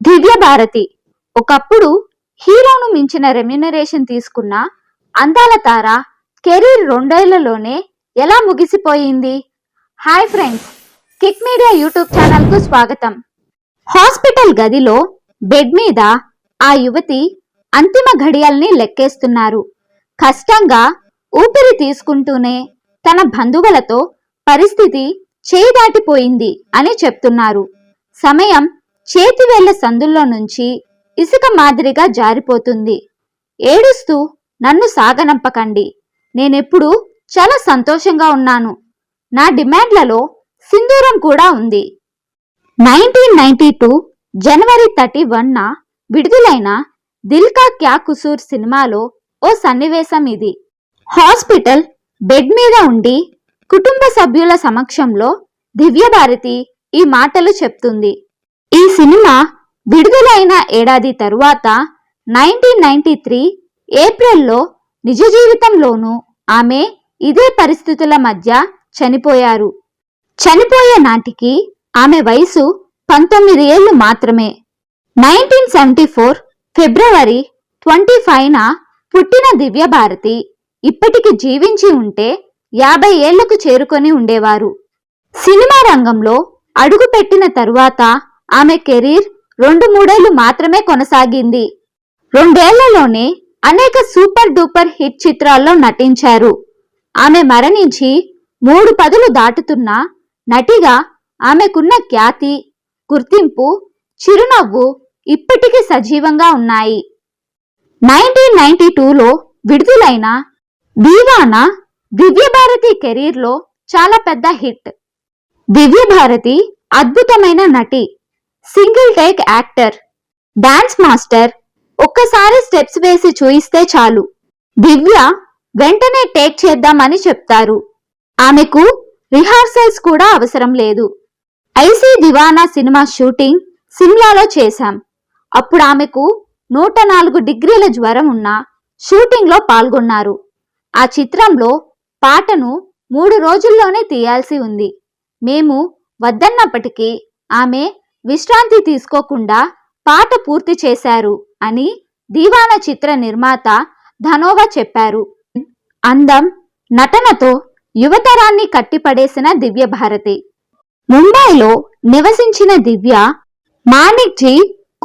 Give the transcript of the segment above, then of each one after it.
దివ్య భారతి. ఒకప్పుడు హీరోను మించిన రెమ్యునరేషన్ తీసుకున్న అందాల తార కెరీర్ రెండేళ్ళలోనే ఎలా ముగిసిపోయింది? Hi friends Kick Media YouTube ఛానల్కు స్వాగతం. హాస్పిటల్ గదిలో బెడ్ మీద ఆ యువతి అంతిమ ఘడియల్ని లెక్కేస్తున్నారు. కష్టంగా ఊపిరి తీసుకుంటూనే తన బంధువులతో పరిస్థితి చేయి దాటిపోయింది అని చెప్తున్నారు. సమయం చేతివేళ్ళ సందుల్లో నుంచి ఇసుక మాదిరిగా జారిపోతుంది. ఏడుస్తూ నన్ను సాగనంపకండి. నేనెప్పుడు చాలా సంతోషంగా ఉన్నాను. నా డిమాండ్లలో సింధూరం కూడా ఉంది. నైన్టీన్ నైన్టీ టూ జనవరి థర్టీ వన్న విడుదలైన దిల్కా క్యా కుసూర్ సినిమాలో ఓ సన్నివేశం ఇది. హాస్పిటల్ బెడ్ మీద ఉండి కుటుంబ సభ్యుల సమక్షంలో దివ్యభారతి ఈ మాటలు చెప్తుంది. ఈ సినిమా విడుదలైన ఏడాది తరువాత నైన్టీన్ నైన్టీ త్రీ ఏప్రిల్లో నిజ జీవితంలోనూ ఆమె ఇదే పరిస్థితుల మధ్య చనిపోయారు. చనిపోయే నాటికి ఆమె వయసు పంతొమ్మిది ఏళ్ళు మాత్రమే. నైన్టీన్ సెవెంటీ ఫోర్ ఫిబ్రవరి ట్వంటీ ఫైవ్న పుట్టిన దివ్యభారతి ఇప్పటికి జీవించి ఉంటే యాభై ఏళ్ళకు చేరుకొని ఉండేవారు. సినిమా రంగంలో అడుగుపెట్టిన తరువాత ఆమె కెరీర్ రెండు మూడేళ్ళు మాత్రమే కొనసాగింది. రెండేళ్ళలోనే అనేక సూపర్ డూపర్ హిట్ చిత్రాల్లో నటించారు. ఆమె మరణించి మూడు పదులు దాటుతున్న నటిగా ఆమెకున్న ఖ్యాతి గుర్తింపు చిరునవ్వు ఇప్పటికీ సజీవంగా ఉన్నాయి. నైన్టీన్ నైన్టీ టూలో విడుదలైన దీవానా దివ్యభారతి కెరీర్లో చాలా పెద్ద హిట్. దివ్యభారతి అద్భుతమైన నటి single take actor dance master ఒక్కసారి స్టెప్స్ వేసి చూయిస్తే చాలు. దివ్య వెంటనే టేక్ చేద్దామని చెప్తారు. ఆమెకు రిహార్సల్స్ కూడా అవసరం లేదు. ఐసీ దివానా సినిమా షూటింగ్ సిమ్లాలో చేశాం. అప్పుడు ఆమెకు నూట నాలుగు డిగ్రీల జ్వరం ఉన్న షూటింగ్లో పాల్గొన్నారు. ఆ చిత్రంలో పాటను మూడు రోజుల్లోనే తీయాల్సి ఉంది. మేము వద్దన్నప్పటికీ ఆమె విశ్రాంతి తీసుకోకుండా పాట పూర్తి చేశారు అని దీవాన చిత్ర నిర్మాత ధనోవా చెప్పారు. అందం నటనతో యువతరాన్ని కట్టిపడేసిన దివ్య భారతి. ముంబైలో నివసించిన దివ్య మాణిక్ జీ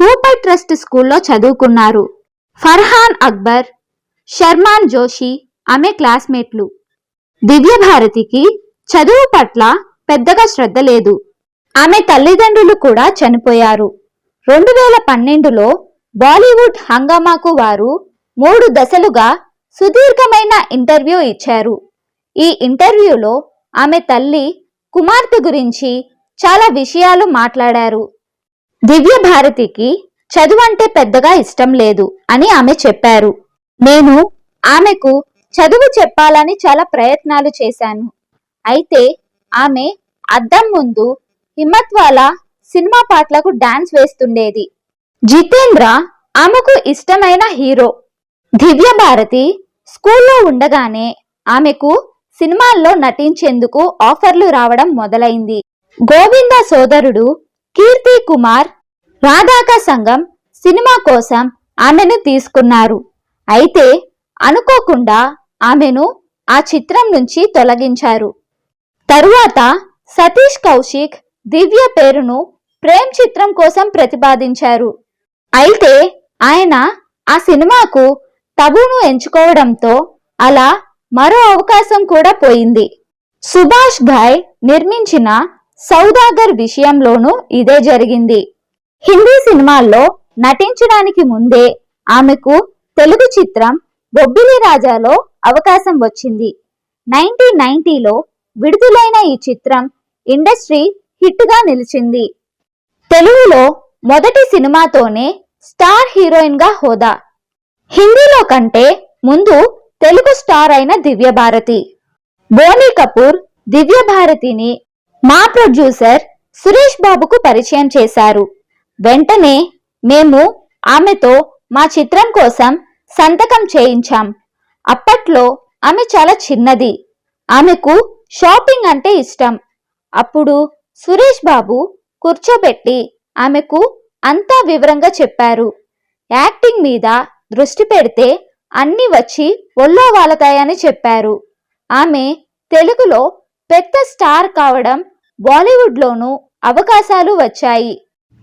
కూపర్ ట్రస్ట్ స్కూల్లో చదువుకున్నారు. ఫర్హాన్ అక్బర్ షర్మాన్ జోషి ఆమె క్లాస్మేట్లు. దివ్య భారతికి చదువు పట్ల పెద్దగా శ్రద్ధ లేదు. ఆమె తల్లిదండ్రులు కూడా చనిపోయారు. రెండు వేల పన్నెండులో బాలీవుడ్ హంగామాకు వారు మూడు దశలుగా సుదీర్ఘమైన ఇంటర్వ్యూ ఇచ్చారు. ఈ ఇంటర్వ్యూలో ఆమె తల్లి కుమార్తె గురించి చాలా విషయాలు మాట్లాడారు. దివ్య భారతికి చదువు అంటే పెద్దగా ఇష్టం లేదు అని ఆమె చెప్పారు. నేను ఆమెకు చదువు చెప్పాలని చాలా ప్రయత్నాలు చేశాను. అయితే ఆమె అద్దం ముందు హిమ్మత్వాల సినిమా పాటలకు డాన్స్ వేస్తుండేది. జితేంద్ర ఆమెకు ఇష్టమైన హీరో. దివ్య భారతి స్కూల్లో ఉండగానే ఆమెకు సినిమాల్లో నటించేందుకు ఆఫర్లు రావడం మొదలైంది. గోవింద సోదరుడు కీర్తి కుమార్ రాధాక సంఘం సినిమా కోసం ఆమెను తీసుకున్నారు. అయితే అనుకోకుండా ఆమెను ఆ చిత్రం నుంచి తొలగించారు. తరువాత సతీష్ కౌశిక్ దివ్య పేరును ప్రేమ్ చిత్రం కోసం ప్రతిపాదించారు. అయితే ఆయన ఆ సినిమాకు తబును ఎంచుకోవడంతో అలా మరో అవకాశం కూడా పోయింది. సుభాష్ ఘాయ్ నిర్మించిన సౌదాగర్ విషయంలోనూ ఇదే జరిగింది. హిందీ సినిమాల్లో నటించడానికి ముందే ఆమెకు తెలుగు చిత్రం బొబ్బిలి రాజాలో అవకాశం వచ్చింది. నైన్టీన్ నైన్టీలో విడుదలైన ఈ చిత్రం ఇండస్ట్రీ హిట్గా నిలిచింది. తెలుగులో మొదటి సినిమాతోనే స్టార్ హీరోయిన్గా హోదా. హిందీలో కంటే ముందు తెలుగు స్టార్ అయిన దివ్య భారతి. బోనీ కపూర్ దివ్య భారతిని మా ప్రొడ్యూసర్ సురేష్ బాబుకు పరిచయం చేశారు. వెంటనే మేము ఆమెతో మా చిత్రం కోసం సంతకం చేయించాం. అప్పట్లో ఆమె చాలా చిన్నది. ఆమెకు షాపింగ్ అంటే ఇష్టం. అప్పుడు సురేష్ బాబు కూర్చోబెట్టి ఆమెకు అంతా వివరంగా చెప్పారు. యాక్టింగ్ మీద దృష్టి పెడితే అన్ని వచ్చి ఒళ్ళో వాలతాయని చెప్పారు. ఆమె తెలుగులో పెద్ద స్టార్ కావడం బాలీవుడ్లోనూ అవకాశాలు వచ్చాయి.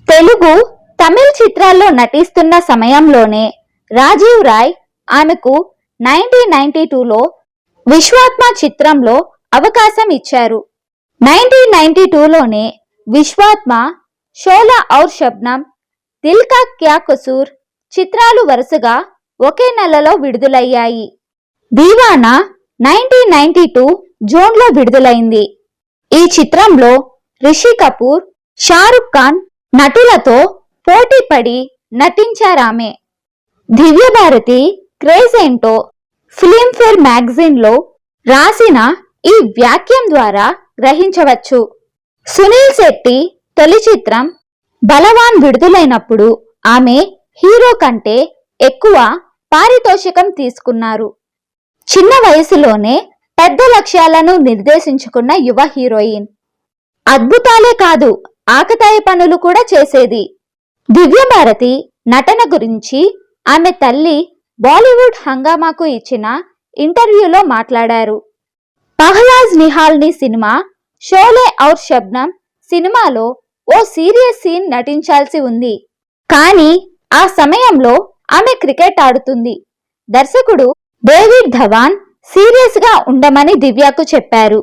తెలుగు తమిళ చిత్రాల్లో నటిస్తున్న సమయంలోనే రాజీవ్ రాయ్ ఆమెకు నైన్టీన్ నైన్టీ టూలో విశ్వాత్మ చిత్రంలో అవకాశం ఇచ్చారు. నైన్టీన్ నైన్టీ టూలోనే విశ్వాత్మ షోలా ఔర్ షబ్నం దిల్కా క్యా కసూర్ చిత్రాలు వరుసగా ఒకే నెలలో విడుదలయ్యాయి. దీవానా నైన్టీన్ నైన్టీ టూ జూన్లో విడుదలైంది. ఈ చిత్రంలో రిషి కపూర్ షారుఖ్ ఖాన్ నటులతో పోటీపడి నటించారామె. దివ్యభారతి క్రేజ్ ఏంటో ఫిలింఫేర్ మ్యాగజైన్లో రాసిన ఈ వ్యాఖ్యం ద్వారా గ్రహించవచ్చు. సునీల్ శెట్టి తొలి చిత్రం బలవాన్ విడుదలైనప్పుడు ఆమె హీరో కంటే ఎక్కువ పారితోషికం తీసుకున్నారు. చిన్న వయసులోనే పెద్ద లక్ష్యాలను నిర్దేశించుకున్న యువ హీరోయిన్. అద్భుతాలే కాదు ఆకతాయి పనులు కూడా చేసేది. దివ్యభారతి నటన గురించి ఆమె తల్లి బాలీవుడ్ హంగామాకు ఇచ్చిన ఇంటర్వ్యూలో మాట్లాడారు. పహ్లాజ్ నిహాల్ని సినిమా షోలే ఔర్ శబ్నం సినిమాలో ఓ సీరియస్ సీన్ నటించాల్సి ఉంది. కానీ ఆ సమయంలో ఆమె క్రికెట్ ఆడుతుంది. దర్శకుడు డేవిడ్ ధవాన్ సీరియస్గా ఉండమని దివ్యకు చెప్పారు.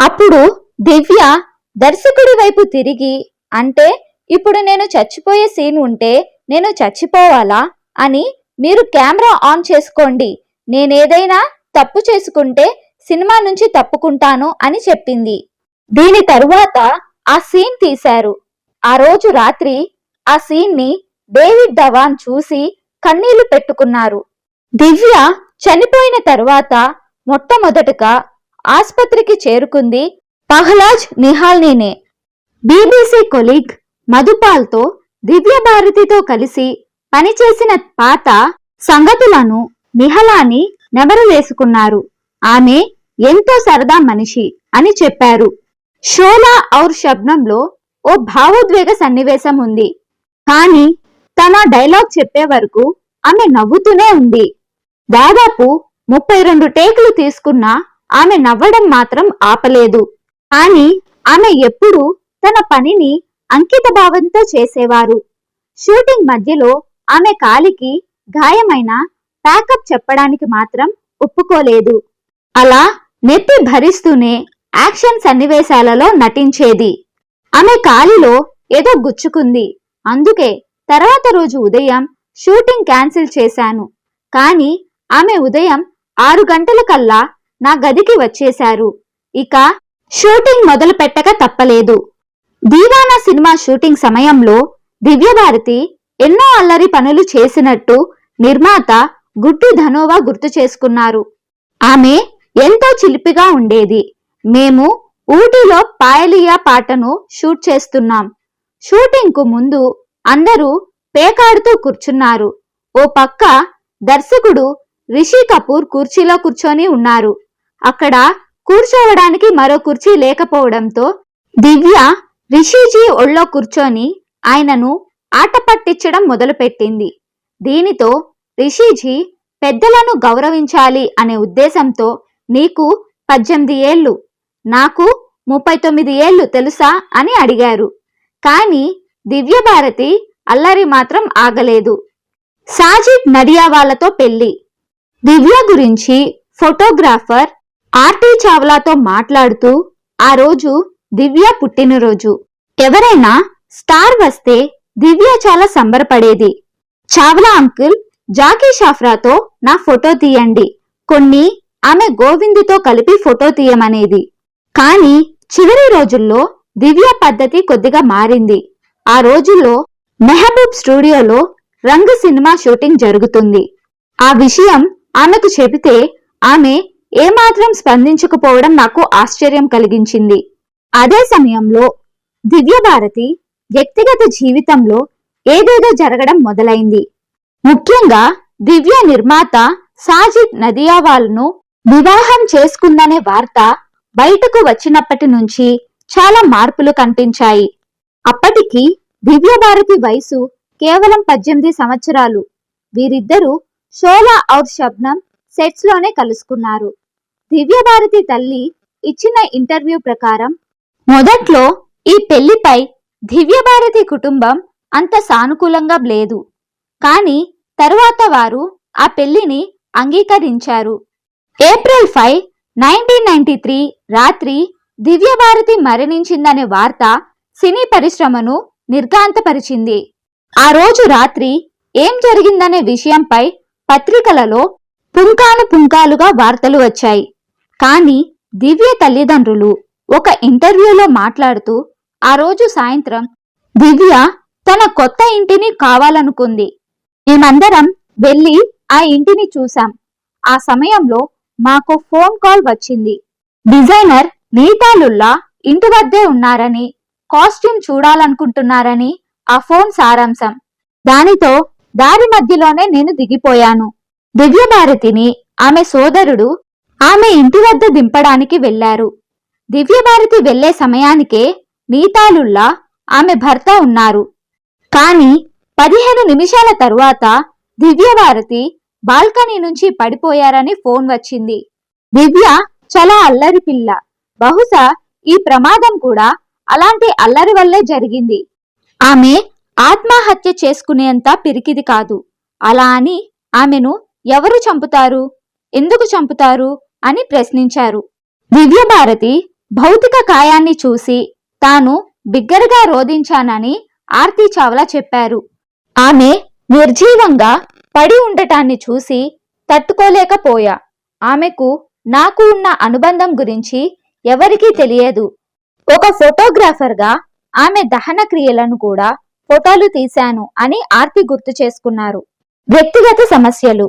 అప్పుడు దివ్య దర్శకుడి వైపు తిరిగి అంటే ఇప్పుడు నేను చచ్చిపోయే సీన్ ఉంటే నేను చచ్చిపోవాలా? అని మీరు కెమెరా ఆన్ చేసుకోండి. నేనేదైనా తప్పు చేసుకుంటే సినిమా నుంచి తప్పుకుంటాను అని చెప్పింది. దీని తరువాత ఆ సీన్ తీశారు. ఆ రోజు రాత్రి ఆ సీన్ని డేవిడ్ ధవాన్ చూసి కన్నీళ్ళు పెట్టుకున్నారు. దివ్య చనిపోయిన తరువాత మొట్టమొదటగా ఆస్పత్రికి చేరుకుంది పహ్లాజ్ నిహాల్నీనే. బీబీసీ కొలీగ్ మధుపాల్తో దివ్య భారతితో కలిసి పనిచేసిన పాత సంగతులను నిహలాని నెమరు వేసుకున్నారు. ఆమె ఎంతో సరదా మనిషి అని చెప్పారు. షోలా ఔర్ శబ్నంలో ఓ భావోద్వేగ సన్నివేశం ఉంది. కానీ తన డైలాగ్ చెప్పే వరకు ఆమె నవ్వుతూనే ఉంది. దాదాపు ముప్పై రెండు టేకులు తీసుకున్నా ఆమె నవ్వడం మాత్రం ఆపలేదు. కానీ ఆమె ఎప్పుడూ తన పనిని అంకిత భావంతో చేసేవారు. షూటింగ్ మధ్యలో ఆమె కాలికి గాయమైన ప్యాకప్ చెప్పడానికి మాత్రం ఒప్పుకోలేదు. అలా నెత్తి భరిస్తూనే యాక్షన్ సన్నివేశాలలో నటించేది. ఆమె కాలిలో ఏదో గుచ్చుకుంది. అందుకే తర్వాత రోజు ఉదయం షూటింగ్ క్యాన్సిల్ చేశాను. కానీ ఆమె ఉదయం ఆరు గంటల కల్లా నా గదికి వచ్చేశారు. ఇక షూటింగ్ మొదలు పెట్టక తప్పలేదు. దీవానా సినిమా షూటింగ్ సమయంలో దివ్యభారతి ఎన్నో అల్లరి పనులు చేసినట్టు నిర్మాత గుడ్డి ధనోవా గుర్తు చేసుకున్నారు. ఆమె ఎంతో చిలిపిగా ఉండేది. మేము ఊటీలో పాయలియా పాటను షూట్ చేస్తున్నాం. షూటింగ్కు ముందు అందరూ పేకాడుతూ కూర్చున్నారు. ఓ పక్క దర్శకుడు రిషి కపూర్ కుర్చీలో కూర్చొని ఉన్నారు. అక్కడ కూర్చోవడానికి మరో కుర్చీ లేకపోవడంతో దివ్య రిషిజీ ఒళ్ళో కూర్చొని ఆయనను ఆట పట్టించడం మొదలుపెట్టింది. దీనితో రిషిజీ పెద్దలను గౌరవించాలి అనే ఉద్దేశంతో నీకు పద్దెనిమిది ఏళ్ళు నాకు ముప్పై తొమ్మిది ఏళ్ళు తెలుసా అని అడిగారు. కానీ దివ్యభారతి అల్లరి మాత్రం ఆగలేదు. సాజిద్ నడియావాలతో పెళ్ళి దివ్య గురించి ఫోటోగ్రాఫర్ ఆర్టీ చావ్లాతో మాట్లాడుతూ ఆ రోజు దివ్య పుట్టినరోజు. ఎవరైనా స్టార్ వస్తే దివ్య చాలా సంబరపడేది. చావ్లా అంకుల్ జాకీ షాఫ్రాతో నా ఫోటో తీయండి. కొన్ని ఆమె గోవిందుతో కలిపి ఫోటో తీయమనేది. కానీ చివరి రోజుల్లో దివ్య పద్ధతి కొద్దిగా మారింది. ఆ రోజుల్లో మెహబూబ్ స్టూడియోలో రంగు సినిమా షూటింగ్ జరుగుతుంది. ఆ విషయం ఆమెకు చెబితే ఆమె ఏమాత్రం స్పందించకపోవడం నాకు ఆశ్చర్యం కలిగించింది. అదే సమయంలో దివ్యభారతి వ్యక్తిగత జీవితంలో ఏదేదో జరగడం మొదలైంది. ముఖ్యంగా దివ్య నిర్మాత సాజిద్ నదియావాల్ను వివాహం చేసుకుందనే వార్త బయటకు వచ్చినప్పటి నుంచి చాలా మార్పులు కనిపించాయి. అప్పటికి దివ్యభారతి వయసు కేవలం పద్దెనిమిది సంవత్సరాలు. వీరిద్దరూ షోలా ఔర్ శబ్నం సెట్స్లోనే కలుసుకున్నారు. దివ్యభారతి తల్లి ఇచ్చిన ఇంటర్వ్యూ ప్రకారం మొదట్లో ఈ పెళ్ళిపై దివ్యభారతి కుటుంబం అంత సానుకూలంగా లేదు. కానీ తరువాత వారు ఆ పెళ్ళిని అంగీకరించారు. April five nineteen ninety three రాత్రి దివ్యభారతి మరణించిందనే వార్త సినీ పరిశ్రమను నిర్గాంతపరిచింది ఆ రోజు రాత్రి ఏం జరిగిందనే విషయంపై పత్రికలలో పుంకాను పుంకాలుగా వార్తలు వచ్చాయి. కానీ దివ్య తల్లిదండ్రులు ఒక ఇంటర్వ్యూలో మాట్లాడుతూ ఆ రోజు సాయంత్రం దివ్య తన కొత్త ఇంటిని కావాలనుకుంది. మేమందరం వెళ్ళి ఆ ఇంటిని చూశాం. ఆ సమయంలో మాకు ఫోన్ కాల్ వచ్చింది. డిజైనర్ నీతాలుల్లా ఇంటి వద్దే ఉన్నారని కాస్ట్యూమ్ చూడాలనుకుంటున్నారని ఆ ఫోన్ సారాంశం. దానితో దారి మధ్యలోనే నేను దిగిపోయాను. దివ్యభారతిని ఆమె సోదరుడు ఆమె ఇంటి వద్ద దింపడానికి వెళ్ళారు దివ్యభారతి వెళ్ళే సమయానికే నీతాలుల్లా ఆమె భర్త ఉన్నారు. కానీ పదిహేను నిమిషాల తరువాత దివ్యభారతి బాల్కనీ నుంచి పడిపోయారని ఫోన్ వచ్చింది. దివ్య చాలా అల్లరి పిల్ల. బహుశా ఈ ప్రమాదం కూడా అలాంటి అల్లరి వల్లే జరిగింది. ఆమె ఆత్మహత్య చేసుకునేంత పిరికిది కాదు. అలా అని ఆమెను ఎవరు చంపుతారు? ఎందుకు చంపుతారు? అని ప్రశ్నించారు. దివ్యభారతి భౌతిక కాయాన్ని చూసి తాను బిగ్గరగా రోధించానని ఆర్తి చావ్లా చెప్పారు. ఆమె నిర్జీవంగా పడి ఉండటాన్ని చూసి తట్టుకోలేకపోయా. ఆమెకు నాకు ఉన్న అనుబంధం గురించి ఎవరికీ తెలియదు. ఒక ఫోటోగ్రాఫర్గా ఆమె దహన క్రియలను కూడా ఫోటోలు తీశాను అని ఆర్తి గుర్తు చేసుకున్నారు. వ్యక్తిగత సమస్యలు.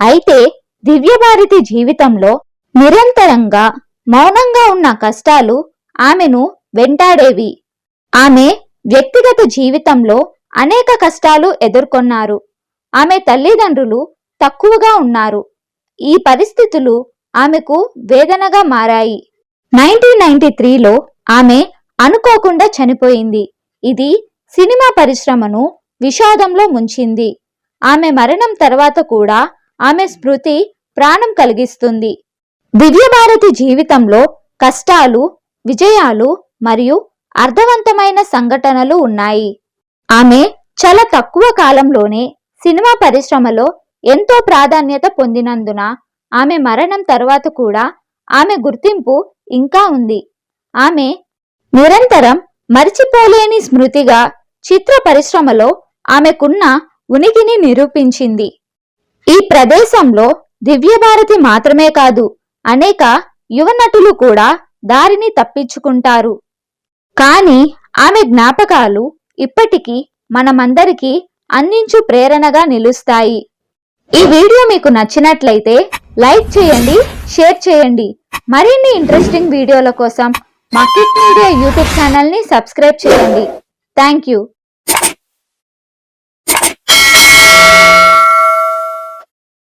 అయితే దివ్యభారతి జీవితంలో నిరంతరంగా మౌనంగా ఉన్న కష్టాలు ఆమెను వెంటాడేవి. ఆమె వ్యక్తిగత జీవితంలో అనేక కష్టాలు ఎదుర్కొన్నారు. ఆమె తల్లిదండ్రులు తక్కువగా ఉన్నారు. ఈ పరిస్థితులు ఆమెకు వేదనగా మారాయి. నైన్టీన్ నైన్టీ త్రీలో ఆమె అనుకోకుండా చనిపోయింది. ఇది సినిమా పరిశ్రమను విషాదంలో ముంచింది. ఆమె మరణం తర్వాత కూడా ఆమె స్మృతి ప్రాణం కలిగిస్తుంది. దివ్యభారతి జీవితంలో కష్టాలు విజయాలు మరియు అర్థవంతమైన సంఘటనలు ఉన్నాయి. ఆమె చాలా తక్కువ కాలంలోనే సినిమా పరిశ్రమలో ఎంతో ప్రాధాన్యత పొందినందున ఆమె మరణం తర్వాత కూడా ఆమె గుర్తింపు ఇంకా ఉంది. ఆమె నిరంతరం మరిచిపోలేని స్మృతిగా చిత్ర పరిశ్రమలో ఆమెకున్న ఉనికిని నిరూపించింది. ఈ ప్రదేశంలో దివ్యభారతి మాత్రమే కాదు అనేక యువ నటులు కూడా దారిని తప్పించుకుంటారు. కానీ ఆమె జ్ఞాపకాలు ఇప్పటికీ మనమందరికీ అందించు ప్రేరణగా నిలుస్తాయి. ఈ వీడియో మీకు నచ్చినట్లయితే లైక్ చేయండి షేర్ చేయండి. మరిన్ని ఇంట్రెస్టింగ్ వీడియోల కోసం మా కిక్ మీడియా యూట్యూబ్ ఛానల్ని సబ్స్క్రైబ్ చేయండి. Thank you.